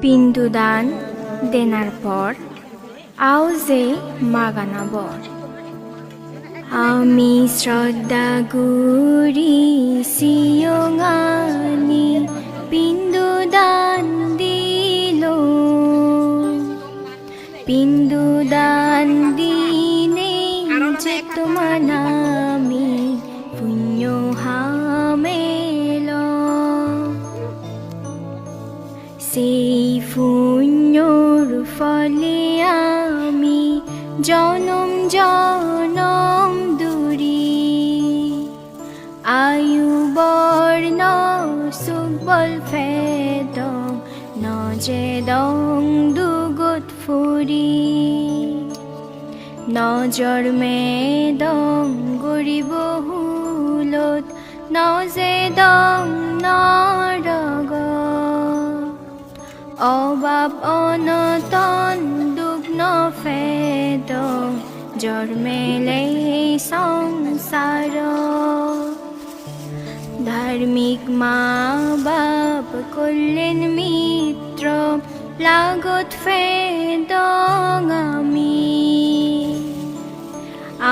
পিণ্ডদান দেনার পর আও যে মাগানা বর। আমি শ্রদ্ধা গুরি সিয়ঙানি পিণ্ডদান দিল। পিণ্ডদান দিনে যে তোমার নামি জনম জনম দূরি। আয়ু, বর্ণ সুবল ফেদ নজে দং দুগুত ফুরি। নজর মে দং, গরিব, হুলত। নজে দং নরগ অভাব অনতন ফেদ জন্মেলে সংসার। ধার্মিক মা বাপ করলেন মিত্র, লাগত ফেদং আমি।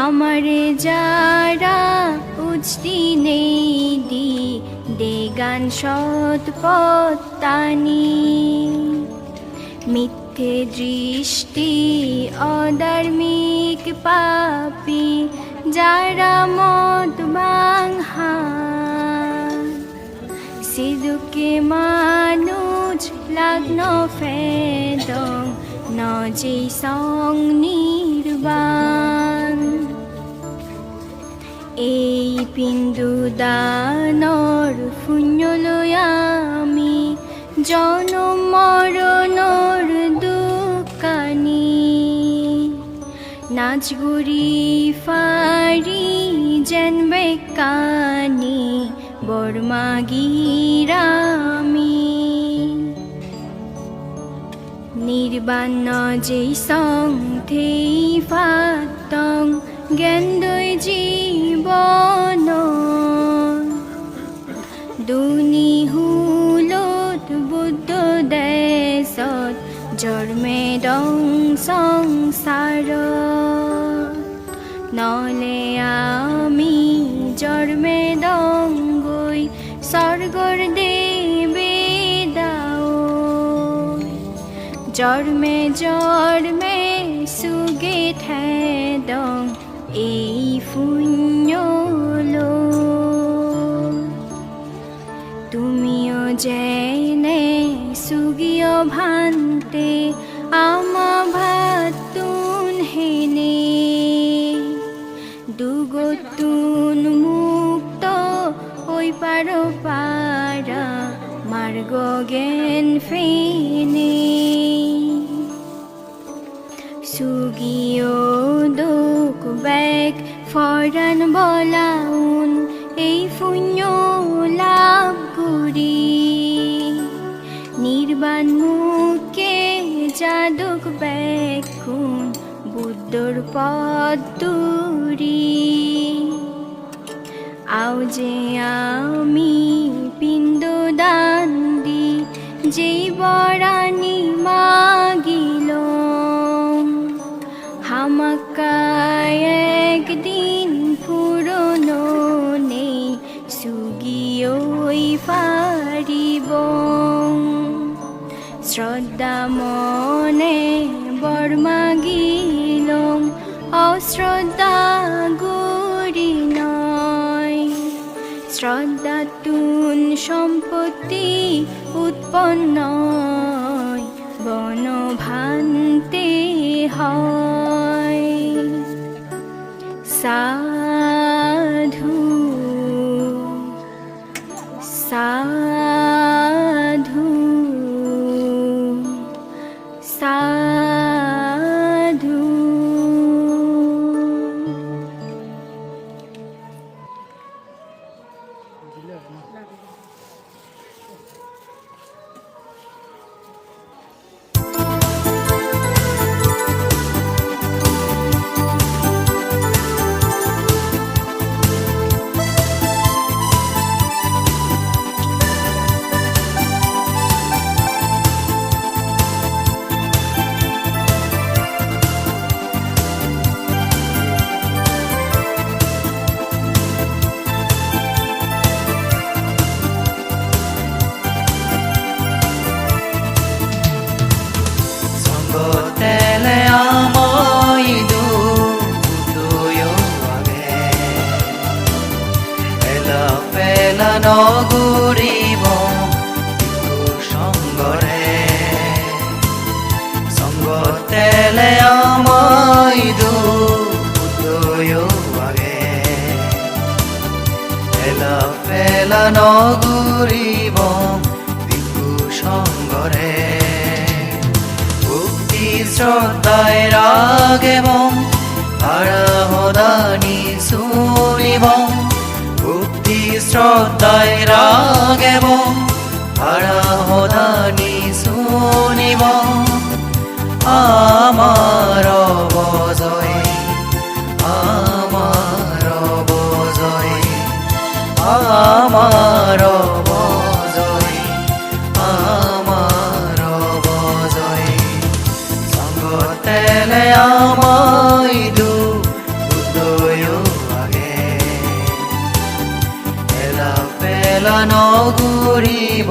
আমারে যারা উচতি নেই দি দেগান সৎ পত্তানি মিথ্যে দৃষ্টি, অধার্মিক পাপি, যারা মত বাংহা মানুষ লগ্ন ফেদং, নজে সং নির্বাণ। এই পিন্দু দানর পুণ্যলয়ামি জনম নাচগুড়ি ফারি যেন বেকানি বর্মাগিরামি নির্বাণ যেই সং থেই ফাতং জ্ঞানদৈ জীবন। দুনি হুলত বুদ্ধ দেশত, জন্মে দং সংসার। নলে আমি জন্মে দং গই স্বর্গর দেবে দাও জন্মে জন্মে সুগে ঠেদং এই পুণ্যলো তুমিও জেনে সুগিয় ভান্তে, আমা ভাতুন দুগতুন মুক্ত ওই পারো পারা মার্গ জ্ঞান ফেনে। সুগিও দুক বেক ফরান বলাউন, এই পুণ্য লাভ করি। নির্বাণ মুখে যাদুক বেকুন বুদ্ধর পদ্মুরি আও যে আমি পিণ্ড দান দি যেই বরানি মাগিল হামাকায় একদিন পুরনো নেই সুগিয়ই পারিব শ্রদ্ধা মনে বর্মাগিল অশ্রদ্ধা শ্রদ্ধা তুন সম্পত্তি উৎপন্ন বনভান্তে হয়। সাধু পেলা নগুৰিব সঙ্গরে। ভক্তি শ্রদ্ধায় রাগেব আরাহদানি শুনিব ভক্তি শ্রদ্ধায় রাগেব সংগতেলে আমায় দু আগে। এলা পেলা নগুৰিব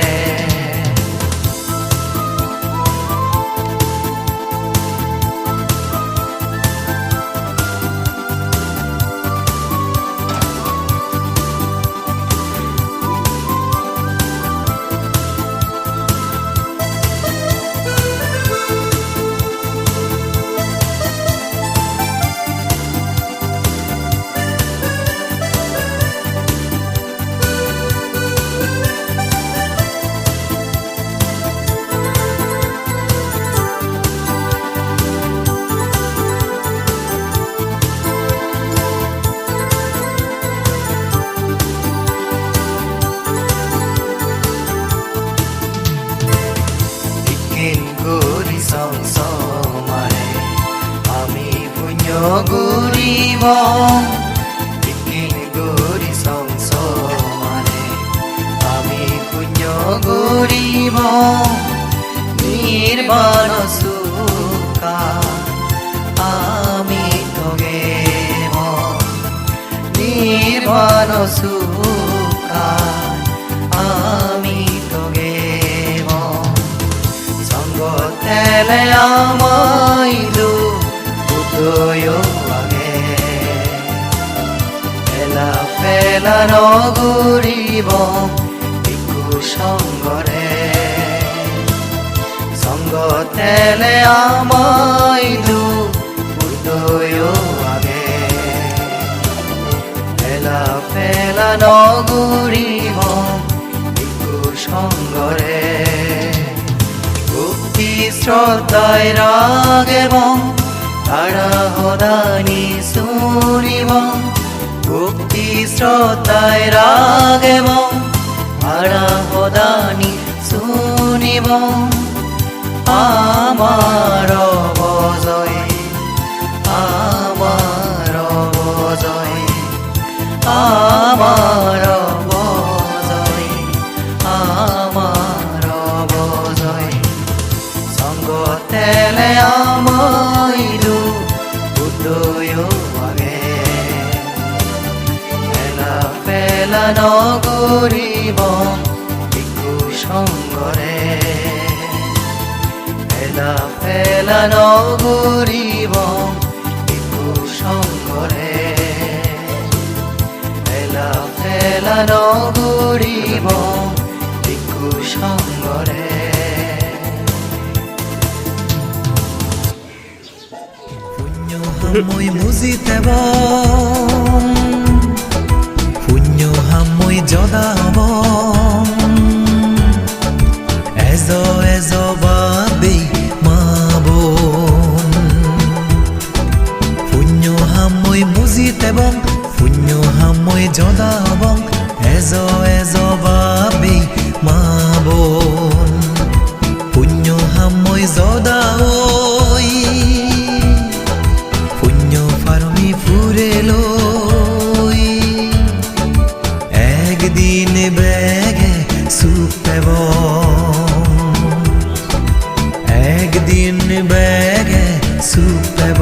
গুরিব বিকিন গুরি সংসমারে আমি পুণ্য গুরিব নির্বাণ সুকা আমি তোগেব নির্বাণ সুকা আমি তোগেব সংগতেলে আমাইলু পেলা নগুরিব সঙ্গরে। সঙ্গতেলে আমাইলু উদয় আগে। এলা পেলা নগুরিব সঙ্গরে। ভক্তি শ্রদ্ধায় রাগ এবং তারা হদানি শুনিব ভক্তি শ্রদ্ধায় রাগ এবং তারা হদানি শুনিব আমার বজয় আমার বজয় আমার বজয় আমার বজয় সঙ্গতেলে আমাইলু উদয় ভিক্ষু সঙ্গরে। ফেলা ফেলা নগরিব, ভিক্ষু সঙ্গরে। ফেলা ফেলা নগরিব, ভিক্ষু সঙ্গরে। পুণ্য হামৈ মুজিতেব তেবং শূন্য হাময় জদা হবং এজ এজ বাবি মাব শূন্য হাময় জদা পুণ্য শূন্য ফার্মি ফুরে একদিন বেগে সুখ পেব। একদিন বেগে সুখ পেব।